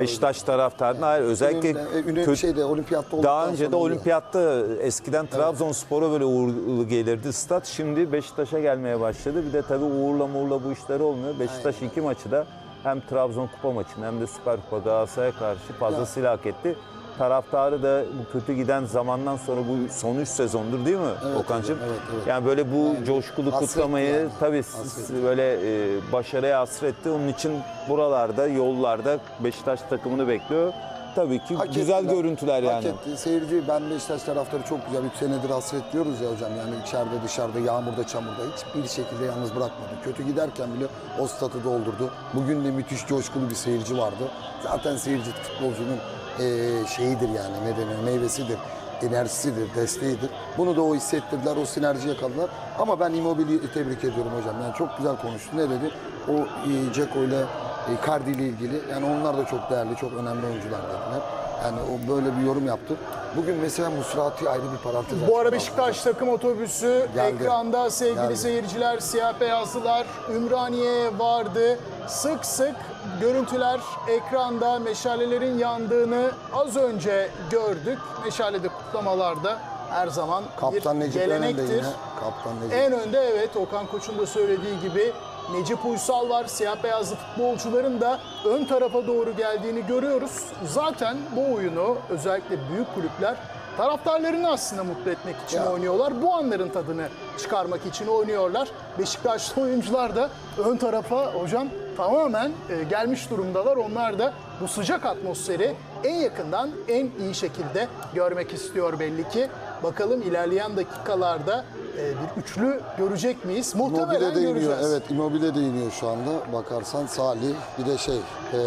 Beşiktaş taraftarına hayır özellikle Ünlü, ünlü kötü- şeyde olimpiyatta daha olduktan önce de sonra oluyor. olimpiyatta eskiden Trabzonspor'a böyle uğurlu gelirdi stat. Şimdi Beşiktaş'a gelmeye başladı. Bir de tabii uğurla muğurla bu işleri olmuyor. Beşiktaş iki maçı da hem Trabzon Kupa maçını hem de Süper Kupa Galatasaray'a karşı fazlasıyla hak etti. Taraftarı da bu kötü giden zamandan sonra bu son 3 sezondur değil mi Evet Okan'cığım? evet, evet. Yani böyle bu coşkulu hasretli kutlamayı yani. tabii Hasretli. böyle e, başarıya hasretti. Onun için buralarda, yollarda Beşiktaş takımını bekliyor. Tabii ki Hak güzel ettiler. görüntüler Hak yani. etti. Seyirci, ben Beşiktaş taraftarı çok güzel. 3 senedir hasret diyoruz ya hocam. Yani içeride, dışarıda, yağmurda, çamurda hiçbir şekilde yalnız bırakmadı. Kötü giderken bile o statı doldurdu. Bugün de müthiş coşkulu bir seyirci vardı. Zaten seyirci futbolcunun eee, şeyidir yani ne denir, meyvesidir. enerjisidir, desteğidir. Bunu da o hissettirdiler, o sinerji yakaladılar. Ama ben Immobile'yi tebrik ediyorum hocam. Yani çok güzel konuştu. Ne dedi? O e, Dzeko ile e, Icardi ile ilgili. Yani onlar da çok değerli, çok önemli oyuncular dediler. Yani o böyle bir yorum yaptı. Bugün mesela Musrati ayrı bir parantez. Bu ara. Beşiktaş takım otobüsü Geldi. ekranda sevgili Geldi. seyirciler siyah beyazlılar Ümraniye'ye vardı. Sık sık görüntüler ekranda meşalelerin yandığını az önce gördük. Meşalede kutlamalarda her zaman Kaptan bir Necip gelenektir. yine. Kaptan Necip. En önde evet Okan Koç'un da söylediği gibi Necip Uysal var. Siyah beyazlı futbolcuların da ön tarafa doğru geldiğini görüyoruz. Zaten bu oyunu özellikle büyük kulüpler taraftarlarını aslında mutlu etmek için Ya. oynuyorlar. Bu anların tadını çıkarmak için oynuyorlar. Beşiktaşlı oyuncular da ön tarafa hocam tamamen e, gelmiş durumdalar. Onlar da bu sıcak atmosferi en yakından en iyi şekilde görmek istiyor belli ki. Bakalım ilerleyen dakikalarda bir üçlü görecek miyiz? Muhtemelen Immobile de iniyor. göreceğiz. Evet Immobile de iniyor şu anda. Bakarsan Salih bir de şey e,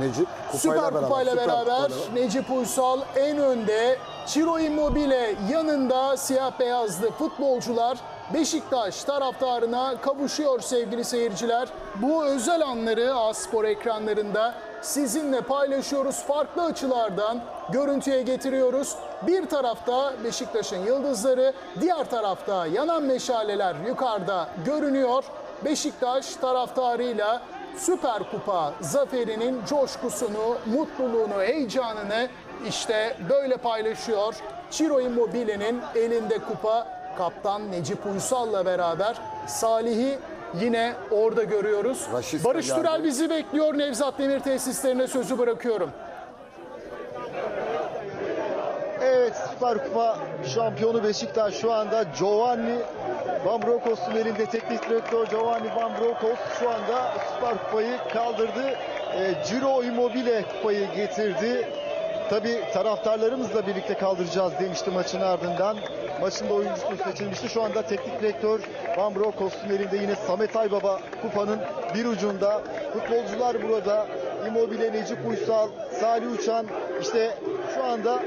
Necip. Süper Kupayla Süper beraber Kupayla. Necip Uysal en önde. Ciro Immobile yanında siyah beyazlı futbolcular Beşiktaş taraftarına kavuşuyor sevgili seyirciler. Bu özel anları A-Spor ekranlarında sizinle paylaşıyoruz. Farklı açılardan görüntüye getiriyoruz. Bir tarafta Beşiktaş'ın yıldızları, diğer tarafta yanan meşaleler yukarıda görünüyor. Beşiktaş taraftarıyla Süper Kupa zaferinin coşkusunu, mutluluğunu, heyecanını işte böyle paylaşıyor. Ciro Immobile'nin elinde kupa kaptan Necip Uysal'la beraber Salih'i yine orada görüyoruz. Raşit Barış. Türel bizi bekliyor. Nevzat Demir tesislerine sözü bırakıyorum. Süper Kupa şampiyonu Beşiktaş şu anda Giovanni Van Bronckhorst'un elinde teknik direktör Giovanni Van Bronckhorst şu anda Süper Kupayı kaldırdı. E, Ciro Immobile kupayı getirdi. Tabi taraftarlarımızla birlikte kaldıracağız demişti maçın ardından. Maçın da oyuncusu seçilmişti. Şu anda teknik direktör Van Bronckhorst'un elinde yine Samet Aybaba kupanın bir ucunda. Futbolcular burada. Immobile, Necip Uysal, Salih Uçan işte şu anda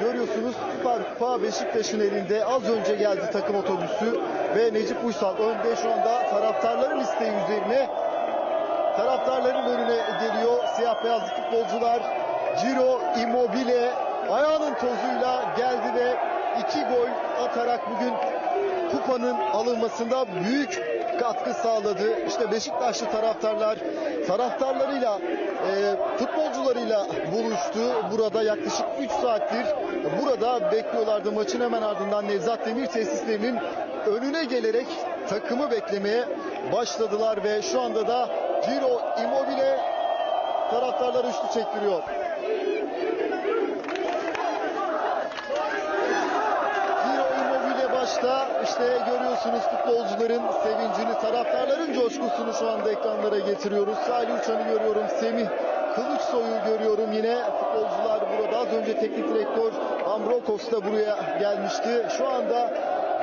Görüyorsunuz Süper Kupa Beşiktaş'ın elinde. Az önce geldi takım otobüsü ve Necip Uysal önde şu anda taraftarların isteği üzerine taraftarların önüne geliyor siyah beyazlı futbolcular. Ciro Immobile ayağının tozuyla geldi ve iki gol atarak bugün kupanın alınmasında büyük katkı sağladı. İşte Beşiktaşlı taraftarlar taraftarlarıyla e, futbolcularıyla buluştu. Burada yaklaşık 3 saattir burada bekliyorlardı. Maçın hemen ardından Nevzat Demir tesislerinin önüne gelerek takımı beklemeye başladılar ve şu anda da Ciro Immobile taraftarları üçlü çektiriyor. Başta işte görüyorsunuz futbolcuların sevincini, taraftarların coşkusunu şu anda ekranlara getiriyoruz. Salih Uçan'ı görüyorum, Semih Kılıçsoy'u görüyorum yine. Futbolcular burada. Az önce teknik direktör Ambrokos da buraya gelmişti. Şu anda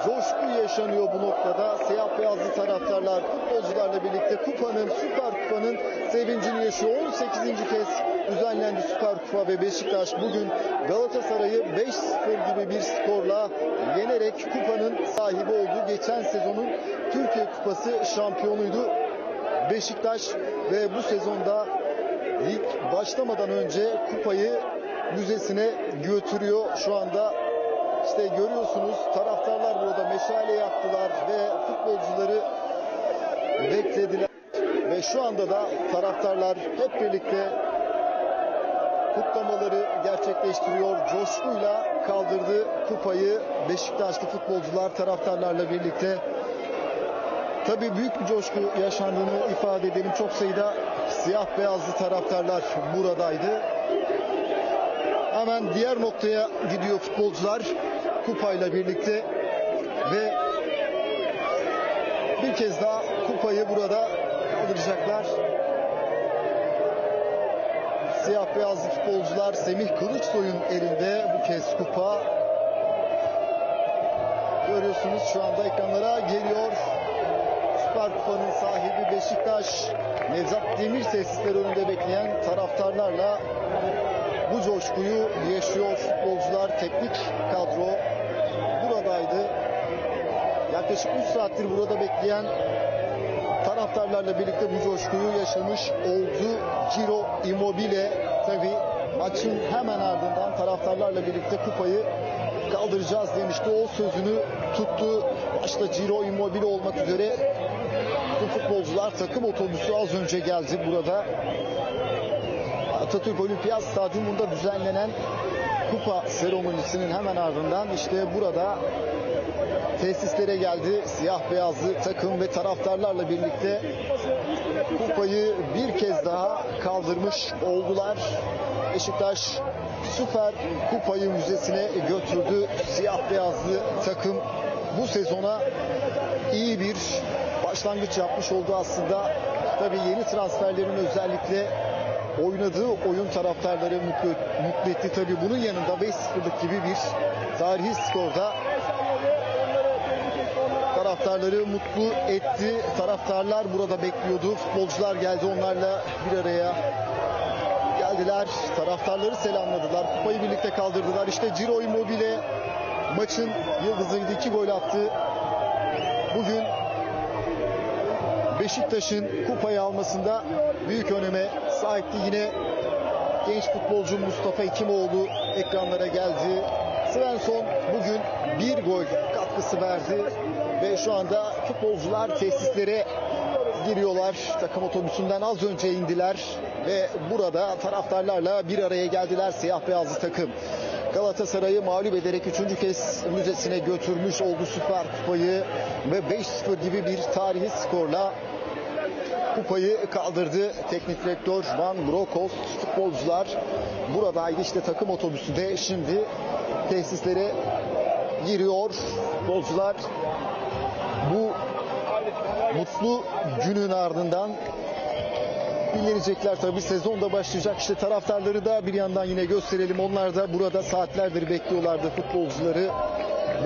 coşku yaşanıyor bu noktada. Siyah beyazlı taraftarlar futbolcularla birlikte kupanın, Süper Kupa'nın sevincini yaşıyor. 18. kez düzenlendi Süper Kupa ve Beşiktaş bugün Galatasaray'ı 5-0 gibi bir skorla yenerek kupanın sahibi oldu. Geçen sezonun Türkiye Kupası şampiyonuydu. Beşiktaş ve bu sezonda lig başlamadan önce kupayı müzesine götürüyor. Şu anda işte görüyorsunuz taraftarlar burada meşale yaktılar ve futbolcuları beklediler. Ve şu anda da taraftarlar hep birlikte kutlamaları gerçekleştiriyor. Coşkuyla kaldırdı kupayı Beşiktaşlı futbolcular taraftarlarla birlikte. Tabii büyük bir coşku yaşandığını ifade edelim. Çok sayıda siyah beyazlı taraftarlar buradaydı. Hemen diğer noktaya gidiyor futbolcular kupayla birlikte ve bir kez daha kupayı burada alacaklar. Siyah beyazlı futbolcular Semih Kılıçsoy'un elinde bu kez kupa. Görüyorsunuz şu anda ekranlara geliyor. Süper Kupa'nın sahibi Beşiktaş Nevzat Demir tesisleri önünde bekleyen taraftarlarla bu coşkuyu yaşıyor futbolcular, teknik kadro buradaydı. Yaklaşık 3 saattir burada bekleyen taraftarlarla birlikte bu coşkuyu yaşamış oldu. Ciro Immobile tabi maçın hemen ardından taraftarlarla birlikte kupayı kaldıracağız demişti. O sözünü tuttu. Başta Ciro Immobile olmak üzere bu futbolcular takım otobüsü az önce geldi burada. Atatürk Olimpiyat Stadyumunda düzenlenen kupa seremonisinin hemen ardından işte burada tesislere geldi. Siyah beyazlı takım ve taraftarlarla birlikte kupayı bir kez daha kaldırmış oldular. Beşiktaş Süper Kupayı Müzesi'ne götürdü. Siyah beyazlı takım bu sezona iyi bir başlangıç yapmış oldu aslında. Tabii yeni transferlerin özellikle oynadığı oyun taraftarları mutlu, mutlu etti. Tabii bunun yanında 5-0'lık gibi bir tarihi skorda taraftarları mutlu etti. Taraftarlar burada bekliyordu. Futbolcular geldi onlarla bir araya geldiler. Taraftarları selamladılar. Kupayı birlikte kaldırdılar. İşte Ciro Immobile maçın yıldızıydı. iki gol attı. Bugün Beşiktaş'ın kupayı almasında büyük öneme sahipti. Yine genç futbolcu Mustafa Ekimoğlu ekranlara geldi. Svensson bugün bir gol katkısı verdi ve şu anda futbolcular tesislere giriyorlar. Takım otobüsünden az önce indiler ve burada taraftarlarla bir araya geldiler siyah beyazlı takım. Galatasaray'ı mağlup ederek üçüncü kez müzesine götürmüş oldu Süper Kupayı ve 5-0 gibi bir tarihi skorla kupayı kaldırdı. Teknik direktör Van Bronckhorst futbolcular buradaydı işte takım otobüsü de şimdi tesislere giriyor. Futbolcular bu mutlu günün ardından dinlenecekler tabii sezon da başlayacak işte taraftarları da bir yandan yine gösterelim onlar da burada saatlerdir bekliyorlardı futbolcuları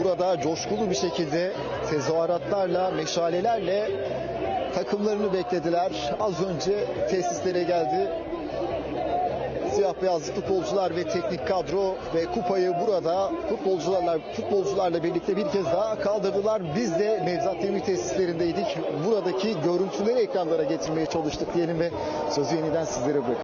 burada coşkulu bir şekilde tezahüratlarla meşalelerle takımlarını beklediler az önce tesislere geldi siyah beyazlı futbolcular ve teknik kadro ve kupayı burada futbolcularla futbolcularla birlikte bir kez daha kaldırdılar. Biz de Nevzat Demir tesislerindeydik. Buradaki görüntüleri ekranlara getirmeye çalıştık diyelim ve sözü yeniden sizlere bırakıyorum.